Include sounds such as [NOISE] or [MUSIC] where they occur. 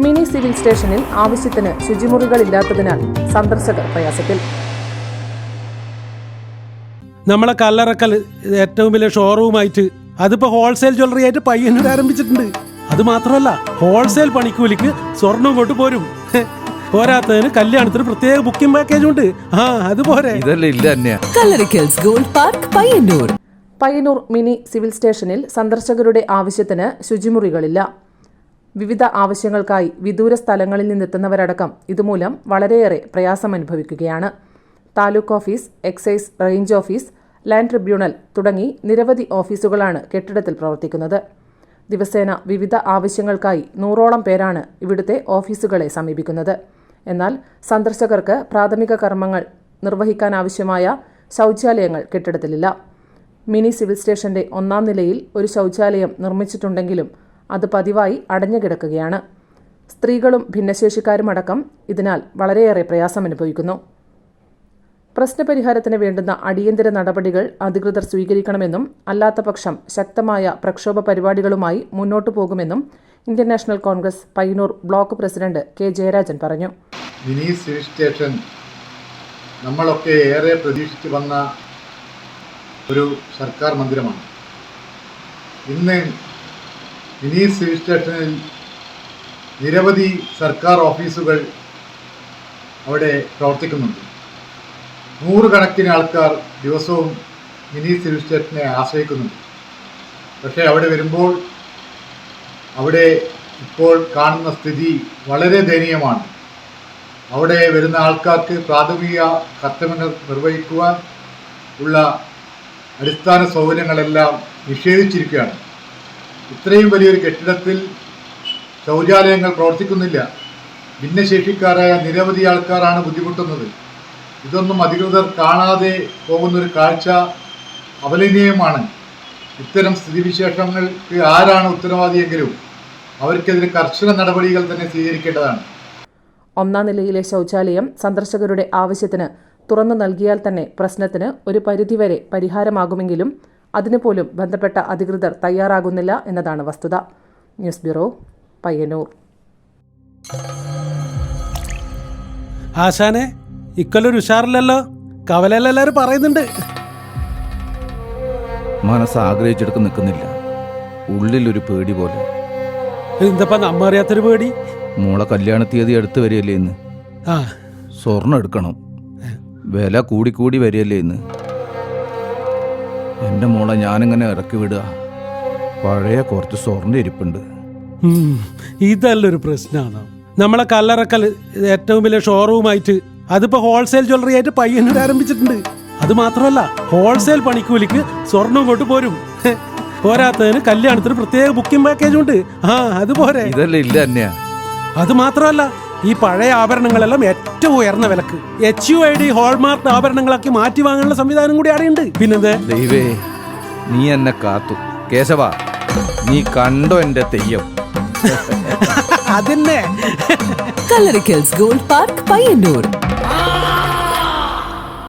Mini civil സ്റ്റേഷനിൽ ആവശ്യത്തിന് ശുചിമുറികളില്ലാത്തതിനാൽ സന്ദർശകർ പ്രയാസത്തിൽ. നമ്മളെ കല്ലറക്കൽ ഏറ്റവും വലിയ ഷോറൂമായിട്ട് അതിപ്പോ ഹോൾസെയിൽ ജ്വല്ലറി ആയിട്ട് പയ്യന്നൂർ ആരംഭിച്ചിട്ടുണ്ട്. അത് മാത്രമല്ല ഹോൾസെയിൽ പണിക്കൂലിക്ക് സ്വർണം കൊണ്ട് പോരും. പോരാത്തതിന് കല്യാണത്തിന് പ്രത്യേക ബുക്കിംഗ് പാക്കേജ് ഉണ്ട്. ആ അതുപോലെ ഇതല്ലേ ഇല്ല തന്നെയാ Kallarakkals gold park Payyanur. Payyanur mini civil സ്റ്റേഷനിൽ സന്ദർശകരുടെ ആവശ്യത്തിന് ശുചിമുറികളില്ല. വിവിധ ആവശ്യങ്ങൾക്കായി വിദൂര സ്ഥലങ്ങളിൽ നിന്നെത്തുന്നവരടക്കം ഇതുമൂലം വളരെയേറെ പ്രയാസം അനുഭവിക്കുകയാണ് taluk office excise range office land tribunal തുടങ്ങി നിരവധി ഓഫീസുകളാണ് കെട്ടിടത്തിൽ പ്രവർത്തിക്കുന്നത്. ദിവസേന വിവിധ ആവശ്യങ്ങൾക്കായി നൂറോളം പേരാണ് ഇവിടുത്തെ ഓഫീസുകളെ സമീപിക്കുന്നത്. എന്നാൽ സന്ദർശകർക്ക് പ്രാഥമിക കർമ്മങ്ങൾ നിർവഹിക്കാനാവശ്യമായ ശൗചാലയങ്ങൾ കെട്ടിടത്തിലില്ല. മിനി സിവിൽ സ്റ്റേഷന്റെ ഒന്നാം നിലയിൽ ഒരു ശൗചാലയം നിർമ്മിച്ചിട്ടുണ്ടെങ്കിലും അത് പതിവായി അടഞ്ഞു കിടക്കുകയാണ്. സ്ത്രീകളും ഭിന്നശേഷിക്കാരും അടക്കം ഇതിനാൽ വളരെയേറെ പ്രയാസം അനുഭവിക്കുന്നു പ്രശ്നപരിഹാരത്തിന് വേണ്ടുന്ന അടിയന്തര നടപടികൾ അധികൃതർ സ്വീകരിക്കണമെന്നും അല്ലാത്തപക്ഷം ശക്തമായ പ്രക്ഷോഭ പരിപാടികളുമായി മുന്നോട്ടു പോകുമെന്നും Indian National Congress Payyanur block president K Jayarajan പറഞ്ഞു. സ്റ്റേഷൻ നമ്മളൊക്കെ ഏറെ പ്രതീക്ഷിച്ചു വന്ന ഒരു സർക്കാർ മന്ദിരമാണ്. ഇന്ന് മിനി സിവിൽ സ്റ്റേഷനിൽ നിരവധി സർക്കാർ ഓഫീസുകൾ അവിടെ പ്രവർത്തിക്കുന്നുണ്ട്. നൂറുകണക്കിന് ആൾക്കാർ ദിവസവും മിനി സിവിൽ സ്റ്റേഷനെ ആശ്രയിക്കുന്നുണ്ട്. പക്ഷേ അവിടെ വരുമ്പോൾ അവിടെ ഇപ്പോൾ കാണുന്ന സ്ഥിതി വളരെ ദയനീയമാണ്. അവിടെ വരുന്ന ആൾക്കാർക്ക് പ്രാഥമിക കർത്തവ്യങ്ങൾ നിർവഹിക്കുവാൻ ഉള്ള അടിസ്ഥാന സൗകര്യങ്ങളെല്ലാം നിഷേധിച്ചിരിക്കുകയാണ്. ഇത്രയും വലിയൊരു കെട്ടിടത്തിൽ ശൗചാലയങ്ങൾ പ്രവർത്തിക്കുന്നില്ല. ഭിന്നശേഷിക്കാരായ നിരവധി ആൾക്കാരാണ് ബുദ്ധിമുട്ടുന്നത്. ഇതൊന്നും അധികൃതർ കാണാതെ പോകുന്നൊരു കാഴ്ച അപലനീയമാണ് ഇത്തരം സ്ഥിതിവിശേഷങ്ങൾക്ക് ആരാണ് ഉത്തരവാദിയെങ്കിലും അവർക്കെതിരെ കർശന നടപടികൾ തന്നെ സ്വീകരിക്കേണ്ടതാണ്. ഒന്നാം നിലയിലെ ശൗചാലയം സന്ദർശകരുടെ ആവശ്യത്തിന് തുറന്നു നൽകിയാൽ തന്നെ പ്രശ്നത്തിന് ഒരു പരിധിവരെ പരിഹാരമാകുമെങ്കിലും അതിനു പോലും ബന്ധപ്പെട്ട അധികൃതർ തയ്യാറാകുന്നില്ല എന്നതാണ് വസ്തുത. News bureau Payyanur. ആശാനെ ഇക്കൊല്ലൊരു ഉഷാറില്ലല്ലോ. കവലല്ലാരും പറയുന്നുണ്ട്. മനസ്സ് ആഗ്രഹിച്ചെടുത്ത് നിൽക്കുന്നില്ല. ഉള്ളിലൊരു പേടി പോലെ. എന്തപ്പാ നമ്മ അറിയാത്തൊരു പേടി? മോളെ കല്യാണ തീയതി അടുത്ത് വരികയല്ലേ ഇന്ന്? ആ. സ്വർണം എടുക്കണം. വില കൂടിക്കൂടി വരികയല്ലേ ഇന്ന്? എന്റെ മോളെ ഞാനിങ്ങനെ ഇറക്കി വിടുക. പഴയ കുറച്ച് സ്വർണ ഇരിപ്പുണ്ട്. ഇതല്ലൊരു പ്രശ്നമാണ് നമ്മളെ കല്ലറക്കൽ ഏറ്റവും വലിയ ഷോറൂമായിട്ട് അതിപ്പോ ഹോൾസെയിൽ ജ്വല്ലറി ആയിട്ട് പയ്യന്നൂർ ആരംഭിച്ചിട്ടുണ്ട്. അത് മാത്രമല്ല ഹോൾസെയിൽ പണിക്കൂലിക്ക് സ്വർണം കൊണ്ട് പോരും. [LAUGHS] പോരാത്തതിന് കല്യാണത്തിന് പ്രത്യേക ബുക്കിംഗ് പാക്കേജ് ഉണ്ട്. ആ അതുപോരെ ഇതല്ലേ ഇല്ല അത് മാത്രമല്ല ഈ പഴയ ആഭരണങ്ങളെല്ലാം ഏറ്റവും ഉയർന്ന വിലക്ക്. H U I D hallmark ആഭരണങ്ങളാക്കി മാറ്റി വാങ്ങാനുള്ള സംവിധാനം കൂടി അവിടെയുണ്ട് പിന്നെന്ത്? ദൈവേ നീ എന്നെ കാത്തു. കേശവ നീ കണ്ടോ എന്റെ തെയ്യം? [LAUGHS] അതന്നെ. Kallarakkals gold park Payyanur. ആ